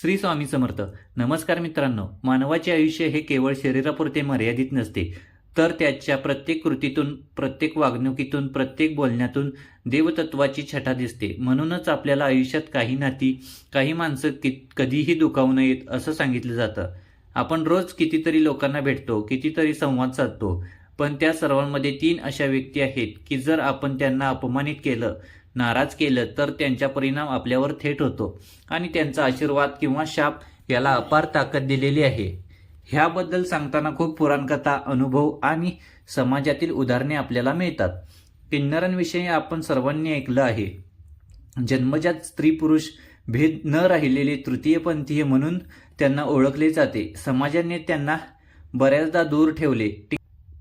श्री स्वामी समर्थ नमस्कार मित्रांनो. मानवाचे आयुष्य हे केवळ शरीरापुरते मर्यादित नसते तर त्याच्या प्रत्येक कृतीतून प्रत्येक वागणुकीतून प्रत्येक बोलण्यातून देवतत्वाची छटा दिसते. म्हणूनच आपल्याला आयुष्यात काही नाती काही माणसं कि कधीही दुखावू नयेत असं सांगितलं जातं. आपण रोज कितीतरी लोकांना भेटतो कितीतरी संवाद साधतो पण त्या सर्वांमध्ये तीन अशा व्यक्ती आहेत की जर आपण त्यांना अपमानित केलं नाराज केलं तर त्यांचा परिणाम आपल्यावर थेट होतो. आणि त्यांचा आशीर्वाद किंवा शाप याला अपार ताकद दिलेली आहे. ह्याबद्दल सांगताना खूप पुराणकथा अनुभव आणि समाजातील उदाहरणे आपल्याला मिळतात. किन्नरांविषयी आपण सर्वांनी ऐकलं आहे. जन्मजात स्त्री पुरुष भेद न राहिलेले तृतीयपंथीय म्हणून त्यांना ओळखले जाते. समाजाने त्यांना बऱ्याचदा दूर ठेवले.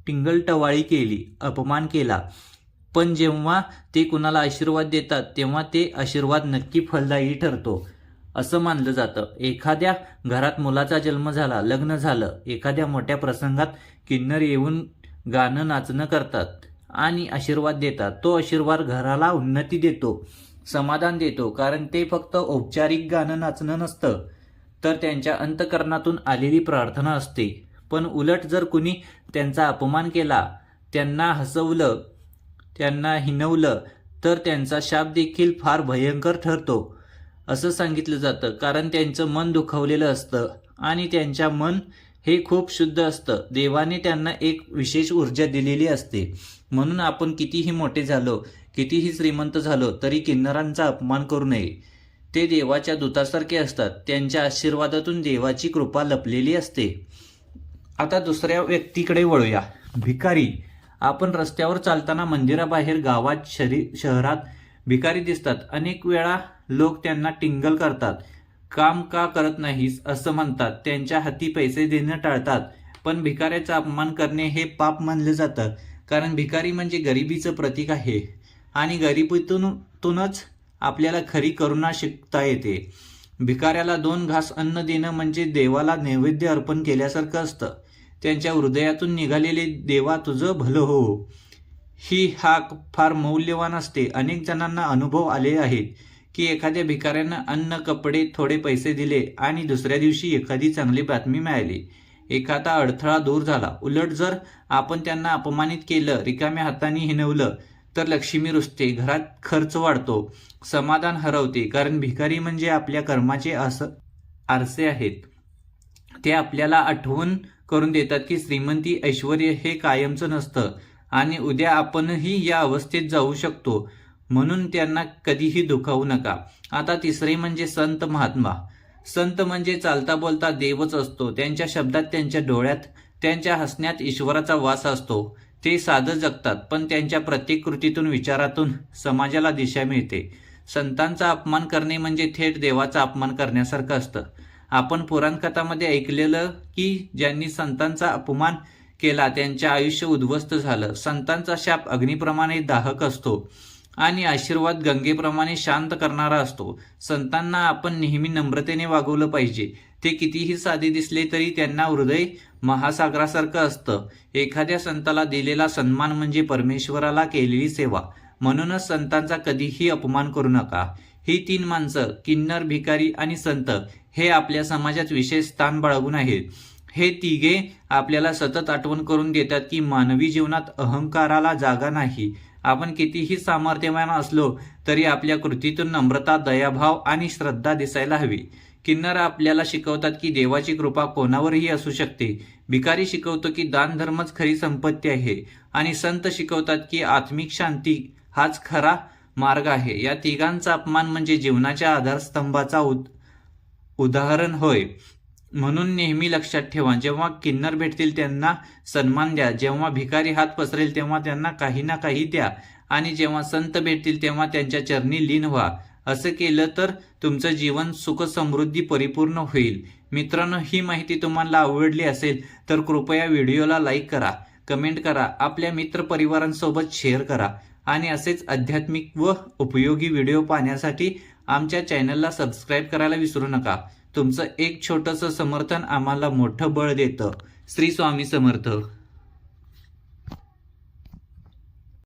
टिंगलटवाळी केली अपमान केला. पण जेव्हा ते कुणाला आशीर्वाद देतात तेव्हा ते आशीर्वाद नक्की फलदायी ठरतो. असं मानलं जातं. एखाद्या घरात मुलाचा जन्म झाला लग्न झालं एखाद्या मोठ्या प्रसंगात किन्नर येऊन गाणं नाचणं करतात आणि आशीर्वाद देतात तो आशीर्वाद घराला उन्नती देतो समाधान देतो कारण ते फक्त औपचारिक गाणं नाचणं नसतं तर त्यांच्या अंतकरणातून आलेली प्रार्थना असते. पण उलट जर कुणी त्यांचा अपमान केला त्यांना हसवलं त्यांना हिनवलं तर त्यांचा शाप देखील फार भयंकर ठरतो. असं सांगितलं जातं कारण त्यांचं मन दुखावलेलं असतं आणि त्यांच्या मन हे खूप शुद्ध असतं. देवाने त्यांना एक विशेष ऊर्जा दिलेली असते. म्हणून आपण कितीही मोठे झालो कितीही श्रीमंत झालो तरी किन्नरांचा अपमान करू नये. ते देवाच्या दूतासारखे असतात. त्यांच्या आशीर्वादातून देवाची कृपा लपलेली असते. आता दुसऱ्या व्यक्तीकडे वळूया. भिकारी आपण रस्त्यावर चालताना मंदिराबाहेर गावात शरी शहरात भिकारी दिसतात. अनेक वेळा लोक त्यांना टिंगल करतात. काम का करत नाहीस असं म्हणतात. त्यांच्या हाती पैसे देणं टाळतात. पण भिकाऱ्याचा अपमान करणे हे पाप मानलं जातं. कारण भिकारी म्हणजे गरिबीचं प्रतीक आहे. आणि गरिबीतूनच आपल्याला खरी करुणा शिकता येते. भिकाऱ्याला दोन घास अन्न देणं म्हणजे देवाला नैवेद्य अर्पण केल्यासारखं असतं. त्यांच्या हृदयातून निघालेले देवा तुझं भलं हो. ही हाक फार मौल्यवान असते. अनेक जणांना अनुभव आले आहेत की एखाद्या भिकाऱ्यानं अन्न कपडे थोडे पैसे दिले आणि दुसऱ्या दिवशी एखादी चांगली बातमी मिळाली. एखादा अडथळा दूर झाला. उलट जर आपण त्यांना अपमानित केलं रिकाम्या हाताने हिनवलं तर लक्ष्मी रुजते घरात खर्च वाढतो. समाधान हरवते. कारण भिकारी म्हणजे आपल्या कर्माचे आस आरसे आहेत. ते आपल्याला आठवून करून देतात की श्रीमंती ऐश्वर हे कायमचं नसतं आणि उद्या आपणही या अवस्थेत जाऊ शकतो. म्हणून त्यांना कधीही दुखावू नका. आता तिसरे म्हणजे संत महात्मा. संत म्हणजे चालता बोलता देवच असतो. त्यांच्या शब्दात त्यांच्या डोळ्यात त्यांच्या हसण्यात ईश्वराचा वास असतो. ते साधं जगतात पण त्यांच्या प्रत्येक कृतीतून विचारातून समाजाला दिशा मिळते. संतांचा अपमान करणे म्हणजे थेट देवाचा अपमान करण्यासारखं असतं. आपण पुराणकथामध्ये ऐकलेलं की ज्यांनी संतांचा अपमान केला त्यांचे आयुष्य उद्ध्वस्त झालं. संतांचा शाप अग्निप्रमाणे दाहक असतो आणि आशीर्वाद गंगेप्रमाणे शांत करणारा असतो. संतांना आपण नेहमी नम्रतेने वागवलं पाहिजे. ते कितीही साधे दिसले तरी त्यांना हृदय महासागरासारखं असतं. एखाद्या संताला दिलेला सन्मान म्हणजे परमेश्वराला केलेली सेवा. म्हणूनच संतांचा कधीही अपमान करू नका. ही तीन माणसं किन्नर भिकारी आणि संत हे आपल्या समाजात विशेष स्थान बाळगून आहेत. हे तिघे आपल्याला सतत आठवण करून देतात की मानवी जीवनात अहंकाराला जागा नाही. आपण कितीही सामर्थ्यवान असलो तरी आपल्या कृतीतून नम्रता दयाभाव आणि श्रद्धा दिसायला हवी. किन्नर आपल्याला शिकवतात की देवाची कृपा कोणावरही असू शकते. भिकारी शिकवतो की दानधर्मच खरी संपत्ती आहे. आणि संत शिकवतात की आत्मिक शांती हाच खरा मार्ग आहे. या तिघांचा अपमान म्हणजे जीवनाच्या आधारस्तंभाचा उद उदाहरण होय. म्हणून नेहमी लक्षात ठेवा जेव्हा किन्नर भेटतील त्यांना सन्मान द्या जेव्हा भिकारी हात पसरेल तेव्हा त्यांना काही ना काही द्या आणि जेव्हा संत भेटतील तेव्हा त्यांच्या चरणी लीन व्हा. असं केलं तर तुमचं जीवन सुख समृद्धी परिपूर्ण होईल. मित्रांनो ही माहिती तुम्हाला आवडली असेल तर कृपया व्हिडिओला लाईक करा कमेंट करा आपल्या मित्रपरिवारांसोबत शेअर करा. आणि असेच आध्यात्मिक व उपयोगी व्हिडिओ पाहण्यासाठी आमच्या चॅनलला सबस्क्राईब करायला विसरू नका. तुमचं एक छोटंसं समर्थन आम्हाला मोठं बळ देतं. श्री स्वामी समर्थ.